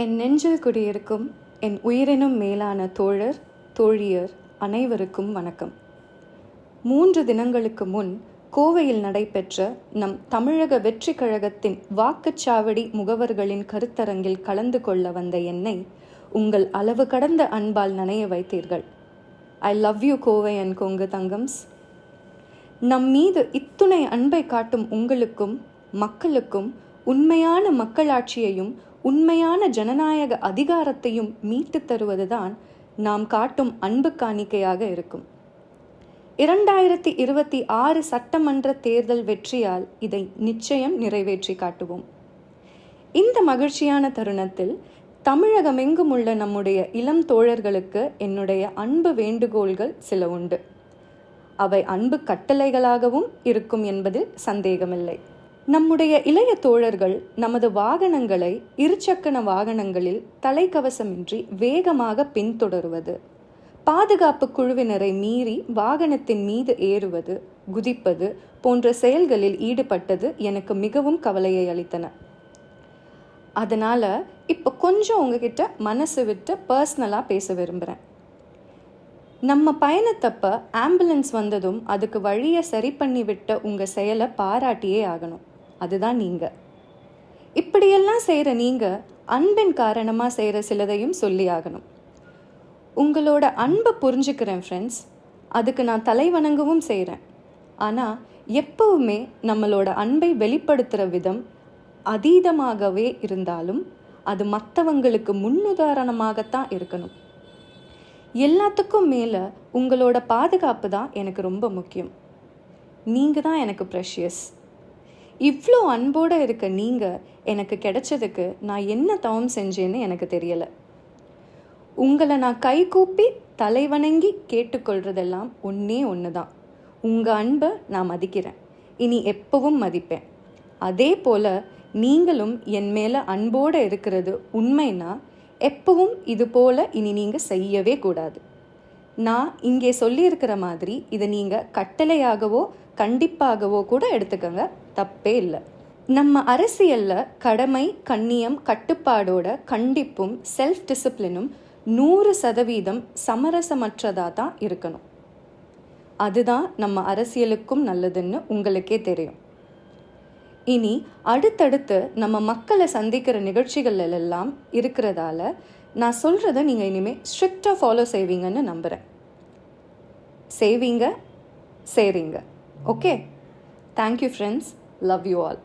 என் நெஞ்சில் குடியிருக்கும் என் உயிரினும் மேலான தோழர் தோழியர் அனைவருக்கும் வணக்கம். மூன்று தினங்களுக்கு முன் கோவையில் நடைபெற்ற நம் தமிழக வெற்றி கழகத்தின் வாக்குச்சாவடி முகவர்களின் கருத்தரங்கில் கலந்து கொள்ள வந்த என்னை உங்கள் அளவு கடந்த அன்பால் நனைய வைத்தீர்கள். I love you Kovai and Kongu தங்கம்ஸ். நம் மீது இத்துணை அன்பை காட்டும் உங்களுக்கும் மக்களுக்கும் உண்மையான மக்களாட்சியையும் உண்மையான ஜனநாயக அதிகாரத்தையும் மீட்டுத் தருவதுதான் நாம் காட்டும் அன்பு காணிக்கையாக இருக்கும். இரண்டாயிரத்தி இருபத்தி ஆறு சட்டமன்ற தேர்தல் வெற்றியால் இதை நிச்சயம் நிறைவேற்றி காட்டுவோம். இந்த மகிழ்ச்சியான தருணத்தில் தமிழகமெங்கும் உள்ள நம்முடைய இளம் தோழர்களுக்கு என்னுடைய அன்பு வேண்டுகோள்கள் சில உண்டு. அவை அன்பு கட்டளைகளாகவும் இருக்கும் என்பதில் சந்தேகமில்லை. நம்முடைய இளைய தோழர்கள் நமது வாகனங்களை இருசக்கர வாகனங்களில் தலைக்கவசமின்றி வேகமாக பின்தொடருவது பாதுகாப்பு குழுவினரை மீறி வாகனத்தின் மீது ஏறுவது குதிப்பது போன்ற செயல்களில் ஈடுபட்டது எனக்கு மிகவும் கவலையை அளித்தன. அதனால இப்போ கொஞ்சம் உங்ககிட்ட மனசு விட்டு பர்சனலாக பேச விரும்புகிறேன் நம்ம பயணத்தப்ப ஆம்புலன்ஸ் வந்ததும் அதுக்கு வழியை சரி பண்ணி விட்ட உங்கள் செயலை பாராட்டியே ஆகணும். அதுதான் நீங்கள் இப்படியெல்லாம் செய்கிற நீங்கள் அன்பின் காரணமாக செய்கிற சிலதையும் சொல்லி ஆகணும். உங்களோட அன்பை புரிஞ்சுக்கிறேன் ஃப்ரெண்ட்ஸ் அதுக்கு நான் தலை வணங்கவும் செய்கிறேன் ஆனால் எப்பவுமே நம்மளோட அன்பை வெளிப்படுத்துகிற விதம் அதீதமாகவே இருந்தாலும் அது மற்றவங்களுக்கு முன்னுதாரணமாகத்தான் இருக்கணும். எல்லாத்துக்கும் மேலே உங்களோட பாதுகாப்பு தான் எனக்கு ரொம்ப முக்கியம். நீங்கள் தான் எனக்கு ப்ரெஷியஸ் இவ்வளோ அன்போடு இருக்க நீங்கள் எனக்கு கிடைச்சதுக்கு நான் என்ன தவம் செஞ்சேன்னு எனக்கு தெரியலை. உங்களை நான் கைகூப்பி தலைவணங்கி கேட்டுக்கொள்றதெல்லாம் ஒன்றே ஒன்று தான் உங்கள் அன்பை நான் மதிக்கிறேன். இனி எப்பவும் மதிப்பேன். அதே போல் நீங்களும் என் மேலே அன்போடு இருக்கிறது உண்மைன்னா எப்பவும் இது போல் இனி நீங்கள் செய்யவே கூடாது. நான் இங்கே சொல்லியிருக்கிற மாதிரி இதை நீங்கள் கட்டளையாகவோ கண்டிப்பாகவோ கூட எடுத்துக்கோங்க. தப்பே இல்லை. நம்ம அரசியலில் கடமை கண்ணியம் கட்டுப்பாடோட கண்டிப்பும் செல்ஃப் டிசிப்ளினும் நூறு சதவீதம் சமரசமற்றதாக தான் இருக்கணும். அதுதான் நம்ம அரசியலுக்கும் நல்லதுன்னு உங்களுக்கே தெரியும். இனி அடுத்தடுத்து நம்ம மக்களை சந்திக்கிற நிகழ்ச்சிகள் எல்லாம் இருக்கிறதால நான் சொல்கிறத நீங்கள் இனிமேல் ஸ்ட்ரிக்டாக ஃபாலோ செய்வீங்கன்னு நம்புகிறேன் செய்வீங்க செய்கிறீங்க okay thank you friends love you all